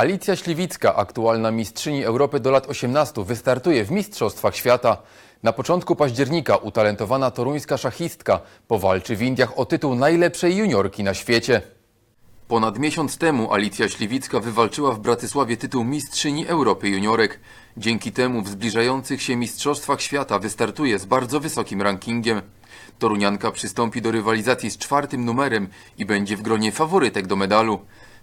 Alicja Śliwicka, aktualna mistrzyni Europy do lat 18, wystartuje w Mistrzostwach Świata. Na początku października utalentowana toruńska szachistka powalczy w Indiach o tytuł najlepszej juniorki na świecie. Ponad miesiąc temu Alicja Śliwicka wywalczyła w Bratysławie tytuł mistrzyni Europy juniorek. Dzięki temu w zbliżających się Mistrzostwach Świata wystartuje z bardzo wysokim rankingiem. Torunianka przystąpi do rywalizacji z czwartym numerem i będzie w gronie faworytek do medalu.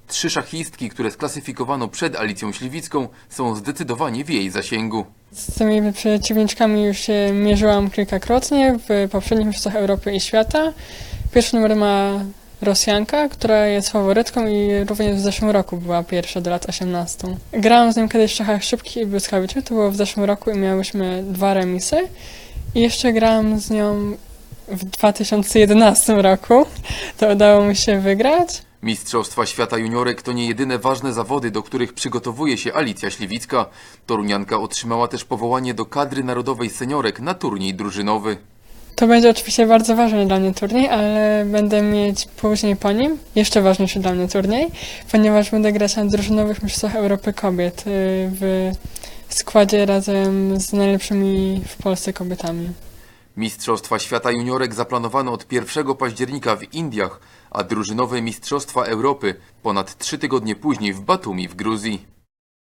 Trzy szachistki, które sklasyfikowano przed Alicją Śliwicką, są zdecydowanie w jej zasięgu. Z tymi przeciwniczkami już się mierzyłam kilkakrotnie w poprzednich mistrzostwach Europy i świata. Pierwszy numer ma Rosjanka, która jest faworytką i również w zeszłym roku była pierwsza do lat 18. Grałam z nią kiedyś w szachach szybkich i błyskawicznych, to było w zeszłym roku i miałyśmy dwa remisy. I jeszcze grałam z nią w 2011 roku. To udało mi się wygrać. Mistrzostwa Świata Juniorek to nie jedyne ważne zawody, do których przygotowuje się Alicja Śliwicka. Torunianka otrzymała też powołanie do kadry narodowej seniorek na turniej drużynowy. To będzie oczywiście bardzo ważny dla mnie turniej, ale będę mieć później po nim jeszcze ważniejszy dla mnie turniej, ponieważ będę grać na drużynowych mistrzostwach Europy kobiet y, w składzie razem z najlepszymi w Polsce kobietami. Mistrzostwa Świata Juniorek zaplanowano od 1 października w Indiach, a drużynowe Mistrzostwa Europy ponad trzy tygodnie później w Batumi w Gruzji.